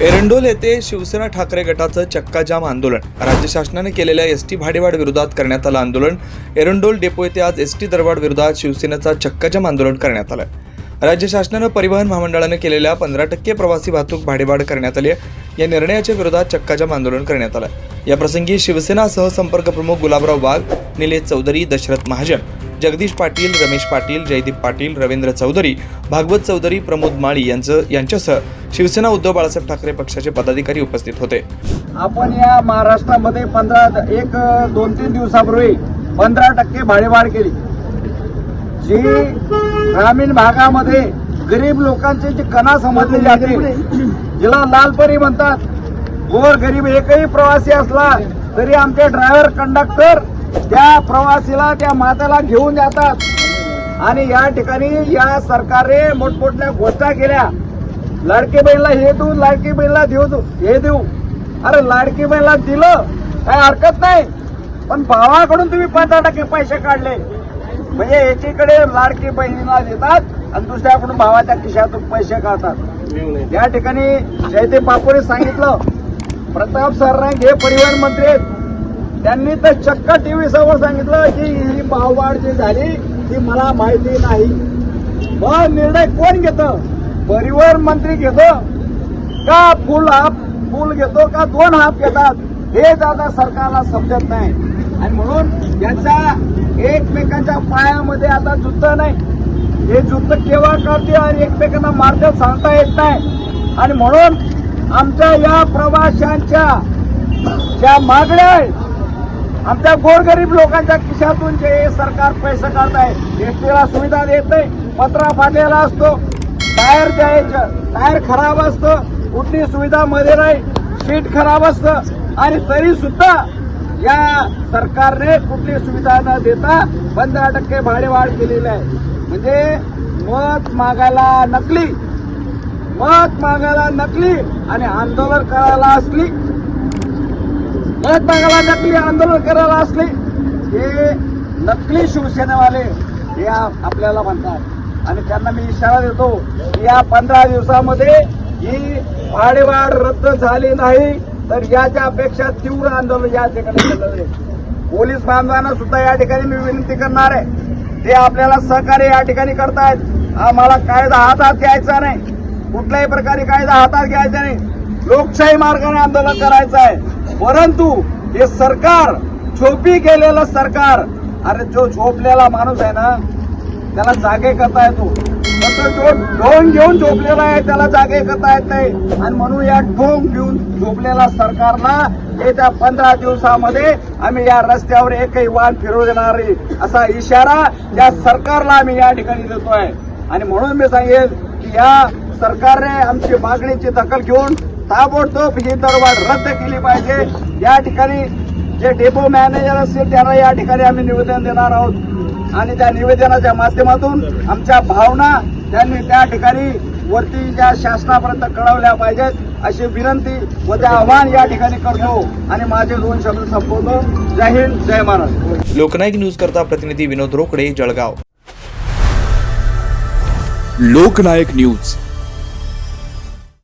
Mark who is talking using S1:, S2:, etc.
S1: एरंडोल येथे शिवसेना ठाकरे गटाचं चक्काजाम आंदोलन. राज्य शासनाने केलेल्या एस टी भाडेवाढ विरोधात करण्यात आलं आंदोलन. एरंडोल डेपो येथे आज एस टी दरवाढ विरोधात शिवसेनेचा चक्काजाम आंदोलन करण्यात आलं. राज्य शासनानं परिवहन महामंडळानं केलेल्या पंधरा टक्के प्रवासी वाहतूक भाडेवाढ करण्यात आली या निर्णयाच्या विरोधात चक्काजाम आंदोलन करण्यात आलं याप्रसंगी शिवसेना सहसंपर्क प्रमुख गुलाबराव वाघ निलेश चौधरी दशरथ महाजन जगदीश पाटील रमेश पाटील जयदीप पाटील रवींद्र चौधरी भागवत चौधरी प्रमोद माळी यांचं यांच्यासह शिवसेना उद्धव बाळासाहेब ठाकरे पक्षाचे पदाधिकारी उपस्थित होते.
S2: आपण या महाराष्ट्रामध्ये पंधरा एक दोन तीन दिवसापूर्वी पंधरा टक्के भाडेवाढ केली. जी ग्रामीण भागामध्ये गरीब लोकांचे जे कणा समजले जाते जिला लालपरी म्हणतात गोर गरीब एकही प्रवासी असला तरी आमचे ड्रायव्हर कंडक्टर त्या प्रवासीला त्या माताला घेऊन जातात. आणि या ठिकाणी या सरकारने मोठमोठ्या घोषणा केल्या. लाडकी बहिणीला हे देऊ लाडकी बहिणीला देऊ हे देऊ. अरे लाडकी बहिणीला दिलं काय हरकत नाही. पण भावाकडून तुम्ही पंधरा टक्के पैसे काढले. म्हणजे एकीकडे लाडकी बहिणीला देतात आणि दुसऱ्याकडून भावाच्या खिशातून पैसे काढतात. या ठिकाणी जयदेव बापूने सांगितलं प्रताप सरनाईक हे परिवहन मंत्री आहेत. त्यांनी तर चक्क टीव्ही समोर सांगितलं की ही भाववाढ जी झाली ती मला माहिती नाही. मग निर्णय कोण घेतं? परिवहन मंत्री घेतो? का फुल हाफ फुल घेतो? का दोन हाफ घेतात? हे दादा सरकारला समजत नाही. आणि म्हणून यांच्या एकमेकांच्या पायामध्ये आता जुद्ध नाही. हे जुद्ध केव्हा करते आणि एकमेकांना मार्ग सांगता येत नाही. आणि म्हणून आमच्या या प्रवाशांच्या ज्या मागण्या आहेत आमच्या गोरगरीब लोकांच्या खिशातून जे सरकार पैसे काढत आहे एसटीला सुविधा देत नाही पत्रा फाटलेला असतो टायर द्यायचं टायर खराब असतं कुठली सुविधा मध्ये नाही सीट खराब असतं आणि तरी सुद्धा या सरकारने कुठली सुविधा न देता पंधरा टक्के भाडेवाढ केलेली आहे. म्हणजे मत मागायला नकली मत मागायला नकली आणि आंदोलन करायला असली मत मागायला नकली आंदोलन करायला असले हे नकली शिवसेनेवाले हे आपल्याला म्हणतात. आणि त्यांना मी इशारा देतो या पंधरा दिवसामध्ये ही भाडेवाढ रद्द झाली नाही तर याच्यापेक्षा तीव्र आंदोलन या ठिकाणी केलं जाईल पोलीस बांधवांना सुद्धा या ठिकाणी मी विनंती करणार आहे. ते आपल्याला सहकार्य या ठिकाणी करतायत. आम्हाला कायदा हातात घ्यायचा नाही. कुठल्याही प्रकारे कायदा हातात घ्यायचा नाही. लोकशाही मार्गाने आंदोलन करायचं आहे. परंतु हे सरकार झोपी गेलेलं सरकार अरे जो झोपलेला माणूस आहे ना त्याला जागे करता येतो. पण तो जो ढोंग घेऊन झोपलेला आहे त्याला जागे करता येत नाही. आणि म्हणून या ढोंग घेऊन झोपलेल्या सरकारला येत्या पंधरा दिवसामध्ये आम्ही या रस्त्यावर एकही वाहन फिरू देणार असा इशारा या सरकारला आम्ही या ठिकाणी देतोय. आणि म्हणून मी सांगेन की या सरकारने आमची मागणीची दखल घेऊन ताबडतोब ही दरवाढ रद्द केली पाहिजे. या ठिकाणी जे डेपो मॅनेजर असतील त्यांना या ठिकाणी आम्ही निवेदन देणार आहोत. आणि त्या निवेदनाच्या माध्यमातून आमच्या भावना त्यांनी त्या ठिकाणी वरती ज्या शासनापर्यंत कळवल्या पाहिजेत अशी विनंती व ते आव्हान या ठिकाणी करतो. आणि माझे दोन शब्द संपवतो. जय हिंद जय महाराष्ट्र
S1: लोकनायक न्यूज करता प्रतिनिधी विनोद रोकडे जळगाव.
S3: लोकनायक न्यूज.